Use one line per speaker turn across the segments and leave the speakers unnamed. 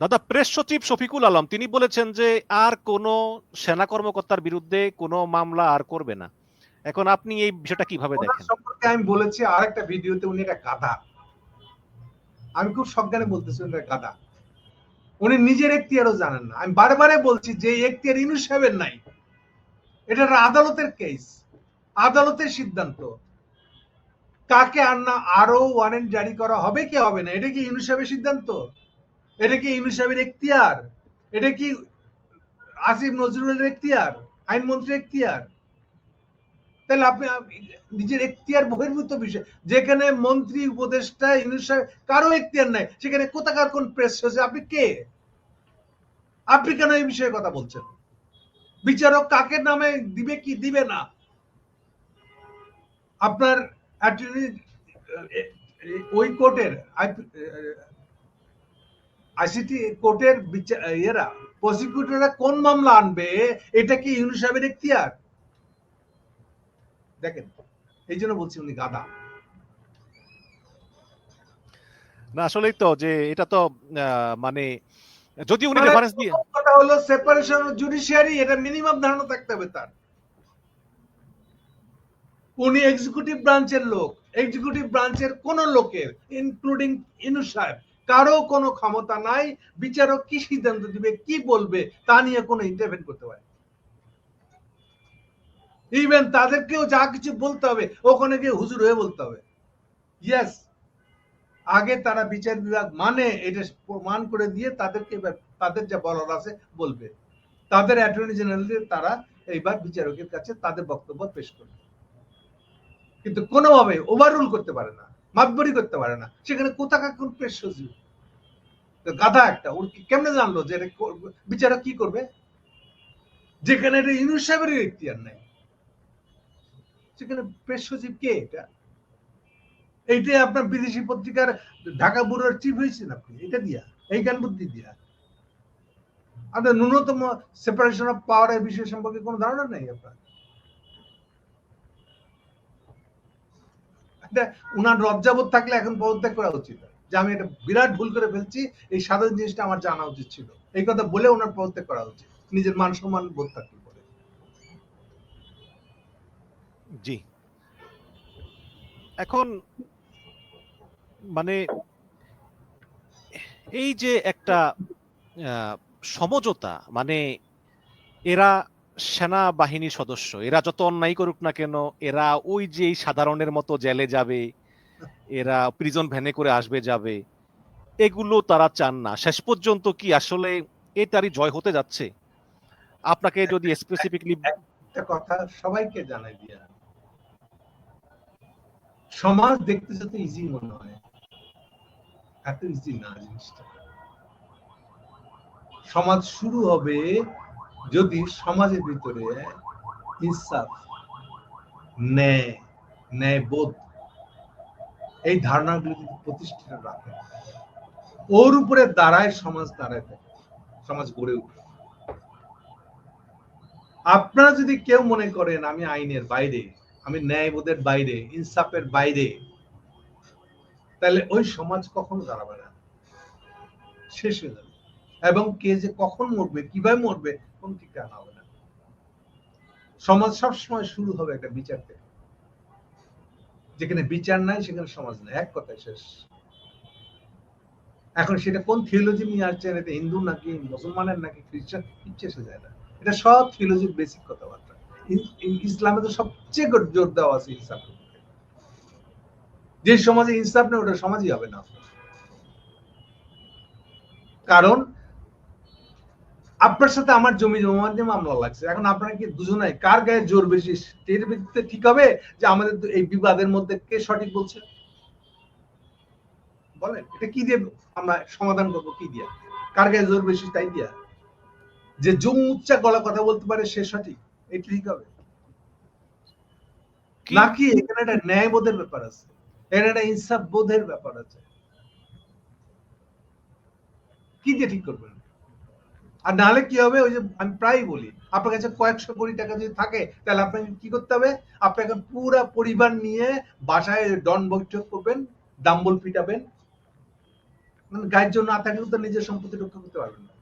দাদা প্রেস সচিব শফিকুল আলম তিনি বলেছেন যে আর কোনো সেনা কর্মকর্তার বিরুদ্ধে কোনো মামলা আর করবে না। এখন আপনি এই বিষয়টা কীভাবে দেখেন?
সম্পর্কে আমি বলেছি আর একটা ভিডিওতে উনি একটা গাধা। আমি খুব সজ্ঞানে বলতেছি উনি গাধা। উনি নিজের এখতিয়ারও জানেন না। আমি বারে বলছি যে এখতিয়ার ইনু সাহেবের নাই। এটা আদালতের কেস আদালতের সিদ্ধান্ত। কাকে আর না আরও ওয়ারেন্ট জারি করা হবে কি হবে না এটা কি ইনু সাহেবের সিদ্ধান্ত? এটা কি ইনু সাহেবের এখতিয়ার? এটা কি আসিফ নজরুলের এখতিয়ার? আইনমন্ত্রীর এখতিয়ার? তাহলে আপনি নিজের এখতিয়ার বহির্ভূত বিষয়। যেখানে মন্ত্রী উপদেষ্টা ইউনুস সাহেব কারও এখতিয়ার নাই সেখানে কোথাকার কোন প্রেস হয়েছে? আপনি কে? আপনি কেন এই বিষয়ে কথা বলছেন? বিচারক কাকে নামে দিবে কি দিবে না? আপনার আহ, ওই কোর্টের আইসিটি কোর্টের বিচার ইয়েরা প্রসিকিউটররা কোন মামলা আনবে? এটা কি ইউনুস সাহেবের এখতিয়ার? দেখেন এই জন্য বলছি উনি গাদা
না আসলেই তো যে এটা তো মানে যদি উনি রেফারেন্স দিয়ে
কথা হলো সেপারেশন অফ জুডিশিয়ারি এটা মিনিমাম ধারণা থাকতে হবে তার। উনি এক্সিকিউটিভ ব্রাঞ্চের লোক এক্সিকিউটিভ ব্রাঞ্চের কোন লোকের ইনক্লুডিং ইনু সাহেব। কারও কোনো ক্ষমতা নাই, বিচারক কি সিদ্ধান্ত দিবে, কি বলবে, তা নিয়ে কোনো ইন্টারভেন করতে পারে ইভেন তাদেরকেও যা কিছু বলতে হবে, ওখানে গিয়ে হুজুর হয়ে বলতে হবে। ইয়েস আগে তারা বিচার বিভাগ মানে এটা প্রমাণ করে দিয়ে তাদেরকে এবার, তাদের যা বলার আছে বলবে। তাদের অ্যাটর্নি জেনারেল তারা এইবার বিচারকের কাছে তাদের বক্তব্য পেশ করবে। কিন্তু কোনোভাবে ওভাররুল করতে পারে না। মাতবরি করতে পারে না। সেখানে কোথাকার কোন প্রেস সচিব গাধা একটা, ওর কি কেমনে জানলো যে বিচারক কি করবে? যেখানে এটা ইউনুস সাহেবের এখতিয়ার নাই। সেখানে প্রেস সচিব কে এটা? এইটাই আপনার বিদেশি পত্রিকার ঢাকা ব্যুরোর চিফ হয়েছেন আপনি, এটা দিয়া, এই জ্ঞান বুদ্ধি দিয়া। আপনার ন্যূনতম সেপারেশন অফ পাওয়ার এই বিষয় সম্পর্কে কোনো ধারণা নেই আপনার? উনার লজ্জাবোধ থাকলে এখন পদত্যাগ করা উচিত। যে আমি এটা বিরাট ভুল করে ফেলছি, এই সাধারণ জিনিসটা আমার জানা উচিত ছিল। এই কথা বলে ওনার পদত্যাগ করা উচিত। নিজের মান সম্মান বোধ থাকলে
জি। এখন মানে এই যে একটা সমঝোতা মানে এরা সেনাবাহিনীর সদস্য, এরা যত অন্যায় করুক না কেন, এরা ওই যে সাধারণের মতো জেলে যাবে, এরা প্রিজন ভ্যানে করে আসবে যাবে, এগুলো তারা চান না। শেষ পর্যন্ত কি আসলে এটারই জয় হতে যাচ্ছে? আপনাকে যদি স্পেসিফিকলি
একটা কথা সবাইকে জানাই দিয়া। সমাজ দেখতে যত ইজি মনে হয়। এত ইজি না জিনিসটা। সমাজ শুরু হবে যদি সমাজের ভিতরে ইনসাফ, ন্যায় ন্যায় বোধ এই ধারণাগুলো যদি প্রতিষ্ঠিত রাখে, ওর উপরে দাঁড়ায় সমাজ দাঁড়ায় সমাজ গড়ে উঠে। আপনারা যদি কেউ মনে করেন, আমি আইনের বাইরে, আমি ন্যায়বোধের বাইরে, ইনসাফের বাইরে, তাহলে ওই সমাজ কখনো দাঁড়াবে না। শেষ হয়ে যাবে। এবং কে যে কখন মরবে, কীভাবে মরবে কোন ঠিকানা হবে না। সমাজ সবসময় শুরু হবে একটা বিচার থেকে। যেখানে বিচার নাই, সেখানে সমাজ নাই। এক কথায় শেষ। এখন সেটা কোন থিওলজি নিয়ে আসছেন? এটা হিন্দু নাকি মুসলমানের নাকি খ্রিস্টান? কিচ্ছু এসে যায় না। এটা সব থিওলজির বেসিক কথাবার্তা। ইস- ইস- ইসলামে তো সবচেয়ে জোর দেওয়া আছে ইনসাফ যে সমাজে ইনসাফ নেই, ওটা সমাজই হবে না। কারণ আপনার সাথে আমার জমি জমা নিয়ে মামলা লাগছে। এখন আপনারা কি দুজনাই কার গায়ে জোর বেশি? এর ভিত্তিতে ঠিক হবে যে আমাদের এই বিবাদের মধ্যে কে সঠিক বলছে? বলেন এটা কি দিয়ে আমরা সমাধান করব কি দিয়া? কার গায়ে জোর বেশি তাই দিয়া? যে জুম উচ্চা গলা কথা বলতে পারে সে সঠিক এটা ঠিক হবে। নাকি এখানে একটা ন্যায়বোধের ব্যাপার আছে? এখানে একটা ইনসাফ বোধের ব্যাপার আছে? কি দিয়ে ঠিক করবেন? আর নাহলে কি হবে? ওই যে আমি প্রায় বলি, আপনার কাছে কয়েকশো কোটি টাকা যদি থাকে, তাহলে আপনাকে কি করতে হবে? আপনাকে পুরা পরিবার নিয়ে বাসায় ডন বৈঠক করবেন ডাম্বল পিটাবেন। মানে গায়ের জন্য না থাকলে তো নিজের সম্পত্তি রক্ষা করতে পারবেন না।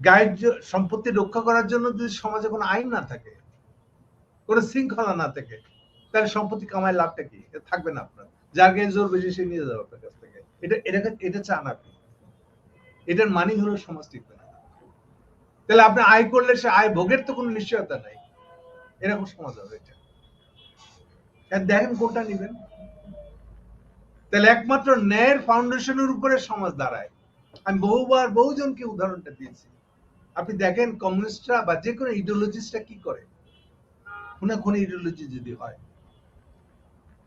গায়ের সম্পত্তি রক্ষা করার জন্য যদি সমাজে কোনো আইন না থাকে, কোনো শৃঙ্খলা না থাকে, তাহলে সম্পত্তি কামায় লাভটা কি? এটা থাকবে না আপনার। যার গায়ে জোর বেশি সে নিয়ে যাবে আপনার কাছ থেকে। এটা এটাকে এটা চান আপনি। এটার মানি হলো সমাজ টিকবে না। তাহলে আপনি আয় করলে সে আয় ভোগের তো কোনো নিশ্চয়তা নাই। এরকম সমাজ হবে এটা। দেখেন কোনটা নিবেন? তাহলে একমাত্র ন্যায়ের ফাউন্ডেশনের উপরে সমাজ দাঁড়ায়। আমি বহুবার বহুজনকে উদাহরণটা দিয়েছি। আপনি দেখেন কমিউনিস্টরা বা যে কোনো ইডিওলজিস্টরা কি করে? খুনে খুনে ইডিওলজি যদি হয়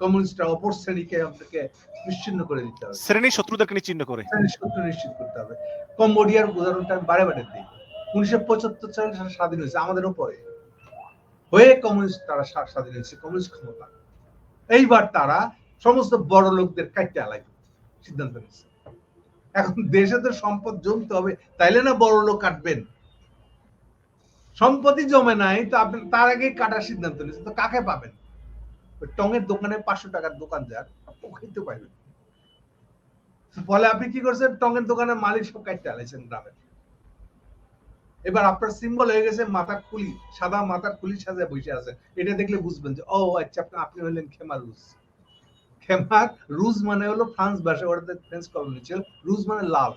কমিউনিস্টরা অপর শ্রেণীকে আপনাকে নিশ্চিন্ন করে দিতে হবে।
শ্রেণি শত্রুদেরকে নিশ্চিন্ন করে।
শ্রেণির শত্রু নিশ্চিত করতে হবে। কম্বোডিয়ার উদাহরণটা আমি বারে বারে দিই। উনিশশো পঁচাত্তর সালে স্বাধীন হয়েছে, আমাদের উপরে। হয়ে কমিউনিস্ট, তারা স্বাধীন হয়েছে, কমিউনিস্ট ক্ষমতা। এইবার তারা সমস্ত বড় লোকদের কাটতে আলাই সিদ্ধান্ত নিচ্ছে এখন দেশে তো সম্পদ জমতে হবে, তাইলে না বড় লোক কাটবেন? সম্পত্তি জমে নাই, তো আপনি তার আগে কাটার সিদ্ধান্ত নিচ্ছে তো কাকে পাবেন? টঙের দোকানে পাঁচশো টাকার দোকান যার ওখানে পাইবেন। ফলে আপনি কি করছেন? টঙের দোকানের মালিক সব কাটতে আলাইছেন গ্রামের এবার আপনার সিম্বল হয়ে গেছে মাথা খুলি সাদা মাথার খুলি সাজা বসে আছে। এটা দেখলে বুঝবেন যে, ও আচ্ছা আপনি হলেন খেমা রুজ খেমার রুজ মানে হলো ফ্রান্স ভাষা, ওটাতে ফ্রেঞ্চ কলোনি ছিল। রুজ মানে লাল।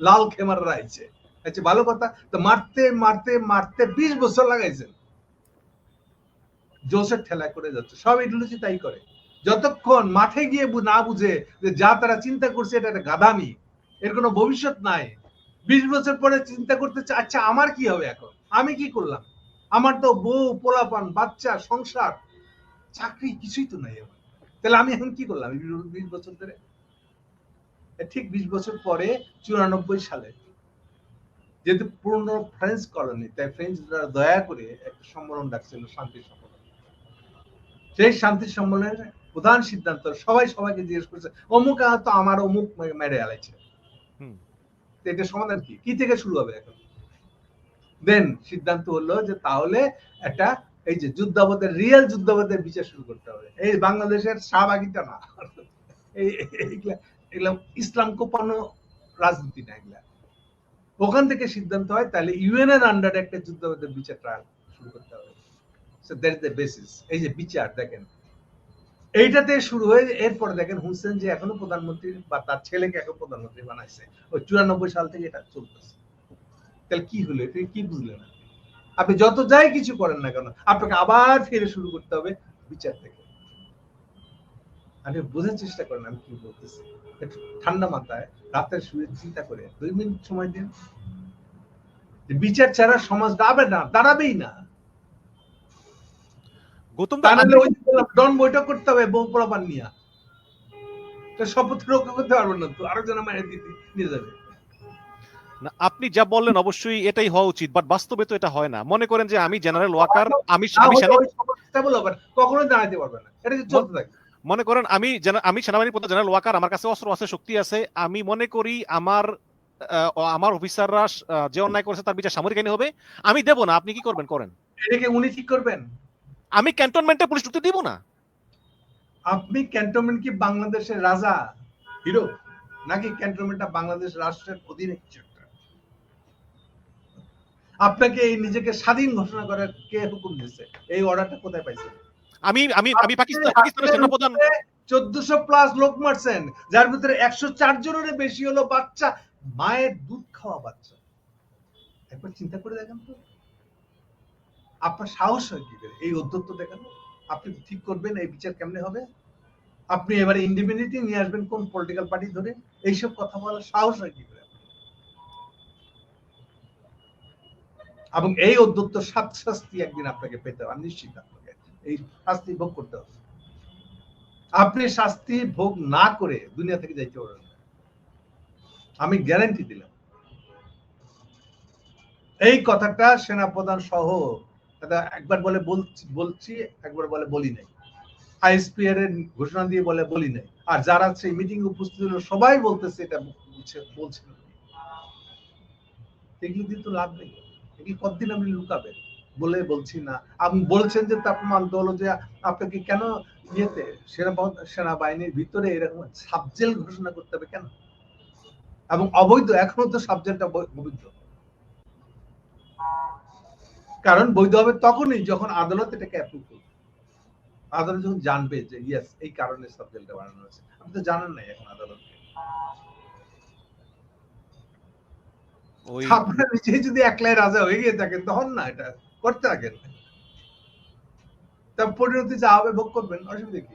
লাল খেমার রাইছে আচ্ছা ভালো কথা। তো মারতে মারতে মারতে বিশ বছর লাগাইছেন। জোসের ঠেলা করে যাচ্ছে। সব ইডিওলজি তাই করে। যতক্ষণ মাঠে গিয়ে না বুঝে যে যা তারা চিন্তা করছে, এটা একটা গাদামি। এর কোনো ভবিষ্যৎ নাই। বিশ বছর পরে চিন্তা করতে আচ্ছা আমার কি হবে এখন? আমি কি করলাম? আমার তো বউ, পোলাপান, বাচ্চা, সংসার, চাকরি কিছুই তো নাই আমার। তাহলে আমি এখন কি করলাম? বিশ বছর ধরে? ঠিক বিশ বছর পরে, চুরানব্বই সালে, যেহেতু পুরনো ফ্রেঞ্চ কলোনি তাই ফ্রেঞ্চরা দয়া করে একটা সম্মেলন ডাকছিল, শান্তি সম্মেলন। সেই শান্তি সম্মেলনের প্রধান সিদ্ধান্ত, সবাই সবাইকে জিজ্ঞেস করছে, অমুক তো আমার অমুক মেরে আলাইছে। এটা সমাধান কি? কি থেকে শুরু হবে এখন? দেন সিদ্ধান্ত হলো যে তাহলে একটা এই যে যুদ্ধাপদের রিয়েল যুদ্ধাপদের বিচার শুরু করতে হবে। এই বাংলাদেশের শাহবাগিটা না। এগুলা ইসলাম কোপানো রাজনীতি না এগুলা। ওখান থেকে সিদ্ধান্ত হয়, তাহলে ইউএন এর আন্ডারে একটা যুদ্ধাপদের বিচার ট্রায়াল শুরু করতে হবে। So that is the basis এই যে বিচার, দেখেন। এইটাতে শুরু হয়ে এরপর দেখেন হুসেন যে এখনও প্রধানমন্ত্রী বা তার ছেলেকে এখন প্রধানমন্ত্রী বানাইছে। ওই চুরানব্বই সাল থেকে এটা চলতেছে। তাহলে কি হলো? এটা কি বুঝলেন আপনি? যত যাই কিছু করেন না কেন, আপনাকে আবার ফিরে শুরু করতে হবে বিচার থেকে। আপনি বোঝার চেষ্টা করেন আমি কি বলতেছি। ঠান্ডা মাথায় রাতে শুয়ে চিন্তা করে, দুই মিনিট সময় দিন। বিচার ছাড়া সমাজ দাঁড়াবে না, দাঁড়াবেই না। যে ডন বৈঠক করতে হবে বউ পোলাপান নিয়ে। তো শপথ রক্ষা করতে পারবেন না তো আরেকজন আমার নিয়ে যাবে।
না, আপনি যা বললেন অবশ্যই এটাই হওয়া উচিত বাট বাস্তবে তো এটা হয় না। মনে করেন যে আমি জেনারেল ওয়াকার আমি আমি
হলে
সেনা-
ওই শপথ stable হবে না, কখনোই দাঁড়াতে পারবে না। এটা যে চলতে থাকে
মনে করেন আমি আমি সেনাবাহিনী প্রধান জেনারেল ওয়াকার আমার কাছে অস্ত্র আছে শক্তি আছে। আমি মনে করি আমার আমার অফিসাররা যে অন্যায় করেছে তার বিচার সামরিক আইনে হবে। আমি দেব না আপনি কি করবেন? করেন।
এটাকে উনি ঠিক করবেন?
আমি ক্যান্টনমেন্টে পুলিশ ঢুকতে দিব না।
আপনি ক্যান্টনমেন্ট কি বাংলাদেশের রাজা হিরো? নাকি ক্যান্টনমেন্টটা বাংলাদেশ রাষ্ট্রের অধীনে কিছু? আপনাকে এই নিজেকে স্বাধীন ঘোষণা করার কে হুকুম দিচ্ছে এই অর্ডারটা কোথায় পাইছেন
আমি আমি আমি পাকিস্তান পাকিস্তানের সেনাপ্রধান।
চোদ্দশো প্লাস লোক মারছেন যার ভিতরে একশো চার জনের বেশি হলো বাচ্চা মায়ের দুধ খাওয়া বাচ্চা। একবার চিন্তা করে দেখেন তো। আপনার সাহস হয় কি করে? এই অধ্যত্ত দেখেন আপনি ঠিক করবেন, এই বিচার কেমনে হবে? আপনি এবারে ইন্ডিপেন্ডেন্টি নিয়ে আসবেন কোন পলিটিক্যাল পার্টি ধরে? এইসব কথা বলার সাহস হয় কি করে এবং এই অধ্যত্ত সাত শাস্তি একদিন আপনাকে পেতে হবে, নিশ্চিত আপনাকে। এই শাস্তি ভোগ করতে হবে। আপনি শাস্তি ভোগ না করে দুনিয়া থেকে যাইতে পারবেন আমি গ্যারান্টি দিলাম। এই কথাটা সেনাপ্রধান সহ এটা একবার বলে বলছি একবার বলে বলি নাই। আইএসপিআর এর ঘোষণা দিয়ে বলে বলি নাই। আর যারা সেই মিটিং উপস্থিত হলো, সবাই বলতেছে এটা বলছে- লাভ নেই। কতদিন আপনি লুকাবেন বলে বলছি না। আপনি বলছেন যে তার মানতে হলো যে আপনাকে কেন ইয়েতে সেনাবাহিনী সেনাবাহিনীর ভিতরে এরকম সাবজেল ঘোষণা করতে হবে কেন? এবং অবৈধ, এখনও তো সাবজেক্টটা অবৈধ। কারণ বৈধ হবে তখনই যখন আদালত এটাকে অ্যাপ্রুভ করবে। আদালত যখন জানবে যে ইয়েস এই কারণে সাবজেক্টটা বানানো হয়েছে। আপনি তো জানেন নাই এখন আদালতকে। আপনার নিজে নিজেই যদি একলাই রাজা হয়ে গিয়ে থাকেন তখন না এটা করতে থাকেন। তা পরিণতি যা হবে ভোগ করবেন অসুবিধা কি?